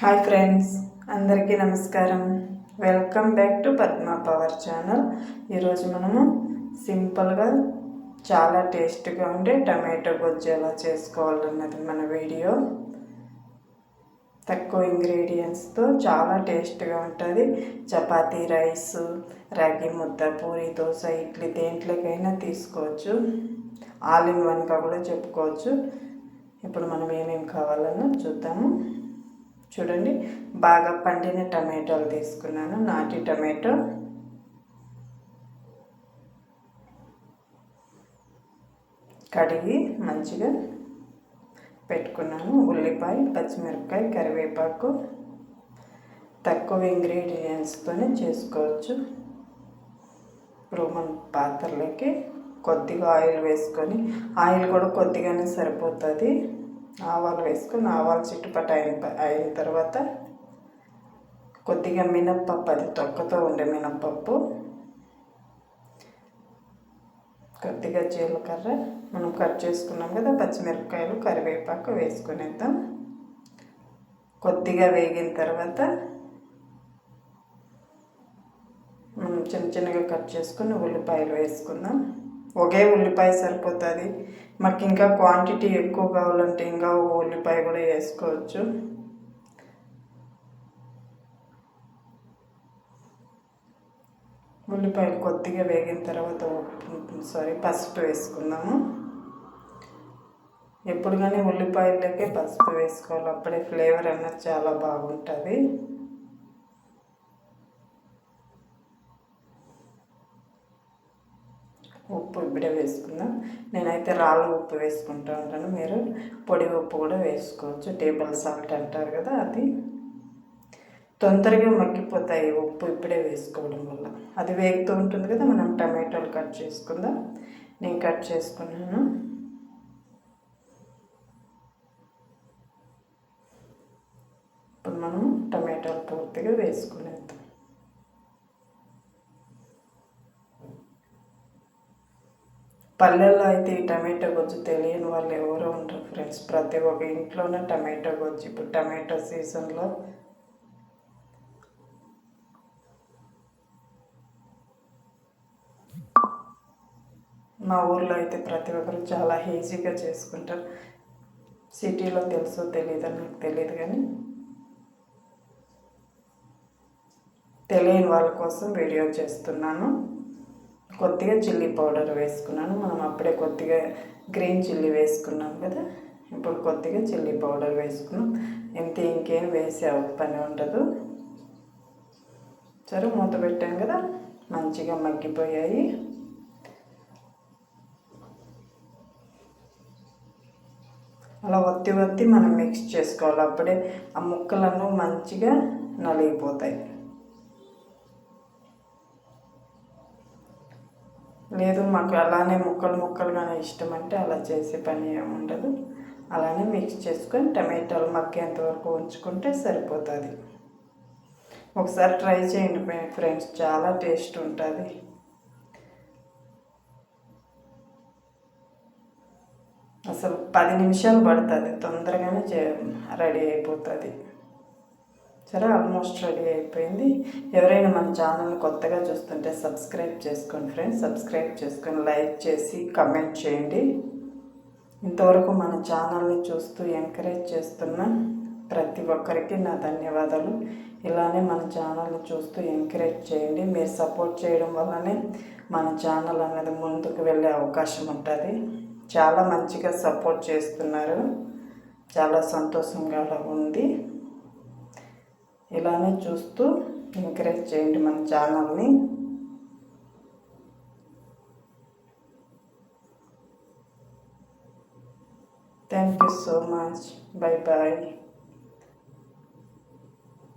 Hi friends అందరికీ నమస్కారం. Welcome back to Padma power channel ఈరోజు మనము సింపుల్గా చాలా టేస్ట్గా ఉండే టమాటో గొజ్జు ఎలా చేసుకోవాలన్నది మన వీడియో. తక్కువ ఇంగ్రీడియంట్స్తో చాలా టేస్ట్గా ఉంటుంది. చపాతీ రైస్ రాగి ముద్ద పూరి దోశ ఇడ్లీ దేంట్లోకైనా తీసుకోవచ్చు. ఆల్ ఇన్ వన్గా కూడా చెప్పుకోవచ్చు. ఇప్పుడు మనం ఏమేమి కావాలన్నా చూద్దాము. చూడండి బాగా పండిన టమాటోలు తీసుకున్నాను. నాటి టమాటో. కడిగి మంచిగా పెట్టుకున్నాను. ఉల్లిపాయ పచ్చిమిరపకాయ కరివేపాకు. తక్కువ ఇంగ్రీడియంట్స్తోనే చేసుకోవచ్చు. ఇప్పుడు పాత్రలకి పాత్రలోకి కొద్దిగా ఆయిల్ వేసుకొని ఆయిల్ కూడా కొద్దిగానే సరిపోతుంది. ఆవాలు వేసుకుని ఆవాలు చిట్టుపట్టు అయిన అయిన తర్వాత కొద్దిగా మినప్పప్పు అది తొక్కతో ఉండే మినప్పప్పు కొద్దిగా జీలకర్ర మనం కట్ చేసుకున్నాం కదా పచ్చిమిరపకాయలు కరివేపాకు వేసుకునేద్దాం. కొద్దిగా వేగిన తర్వాత మనం చిన్న చిన్నగా కట్ చేసుకుని ఉల్లిపాయలు వేసుకుందాం. ఒకే ఉల్లిపాయ సరిపోతుంది. మాకు ఇంకా క్వాంటిటీ ఎక్కువ కావాలంటే ఇంకా ఉల్లిపాయ కూడా వేసుకోవచ్చు. ఉల్లిపాయలు కొద్దిగా వేగిన తర్వాత సారీ పసుపు వేసుకుందాము. ఎప్పుడు కానీ ఉల్లిపాయలకే పసుపు వేసుకోవాలి. అప్పుడే ఫ్లేవర్ అన్నది చాలా బాగుంటుంది. ఉప్పు ఇప్పుడే వేసుకుందాం. నేనైతే రాళ్ళ ఉప్పు వేసుకుంటూ ఉంటాను. మీరు పొడి ఉప్పు కూడా వేసుకోవచ్చు. టేబుల్ సాల్ట్ అంటారు కదా అది. తొందరగా మగ్గిపోతాయి ఉప్పు ఇప్పుడే వేసుకోవడం వల్ల. అది వేగుతూ ఉంటుంది కదా మనం టమాటోలు కట్ చేసుకుందాం. నేను కట్ చేసుకున్నాను. ఇప్పుడు మనం టమాటోలు పూర్తిగా వేసుకునేద్దాం. పల్లెల్లో అయితే ఈ టమాటో గొజ్జు తెలియని వాళ్ళు ఎవరో ఉంటారు ఫ్రెండ్స్. ప్రతి ఒక్క ఇంట్లోనే టమాటో గొజ్జు. ఇప్పుడు టమాటో సీజన్లో మా ఊర్లో అయితే ప్రతి ఒక్కరు చాలా ఈజీగా చేసుకుంటారు. సిటీలో తెలుసో తెలియదో నాకు తెలియదు కానీ తెలియని వాళ్ళ కోసం వీడియో చేస్తున్నాను. కొద్దిగా చిల్లీ పౌడర్ వేసుకున్నాను. మనం అప్పుడే కొద్దిగా గ్రీన్ చిల్లీ వేసుకున్నాం కదా ఇప్పుడు కొద్దిగా చిల్లీ పౌడర్ వేసుకున్నాం. ఇంత ఇంకేం వేసే పని ఉండదు. సరే మూత పెట్టాం కదా మంచిగా మగ్గిపోయాయి. అలా ఒత్తి ఒత్తి మనం మిక్స్ చేసుకోవాలి. అప్పుడే ఆ ముక్కలను మంచిగా నలిగిపోతాయి. లేదు మాకు అలానే ముక్కలు ముక్కలుగానే ఇష్టం అంటే అలా చేసే పని ఏముండదు అలానే మిక్స్ చేసుకొని టమాటాలు మగ్గేంత వరకు ఉంచుకుంటే సరిపోతుంది. ఒకసారి ట్రై చేయండి ఫ్రెండ్స్ చాలా టేస్ట్ ఉంటుంది. అసలు పది నిమిషాలు పడుతుంది తొందరగానే రెడీ అయిపోతుంది. సరే ఆల్మోస్ట్ రెడీ అయిపోయింది. ఎవరైనా మన ఛానల్ కొత్తగా చూస్తుంటే సబ్స్క్రైబ్ చేసుకోండి ఫ్రెండ్స్. సబ్స్క్రైబ్ చేసుకొని లైక్ చేసి కమెంట్ చేయండి. ఇంతవరకు మన ఛానల్ని చూస్తూ ఎంకరేజ్ చేస్తున్న ప్రతి ఒక్కరికి నా ధన్యవాదాలు. ఇలానే మన ఛానల్ని చూస్తూ ఎంకరేజ్ చేయండి. మీరు సపోర్ట్ చేయడం వల్లనే మన ఛానల్ అనేది ముందుకు వెళ్ళే అవకాశం ఉంటుంది. చాలా మంచిగా సపోర్ట్ చేస్తున్నారు. చాలా సంతోషంగా ఉంది. ఇలానే చూస్తూ ఎంకరేజ్ చేయండి మన ఛానల్ని. Thank you so much bye bye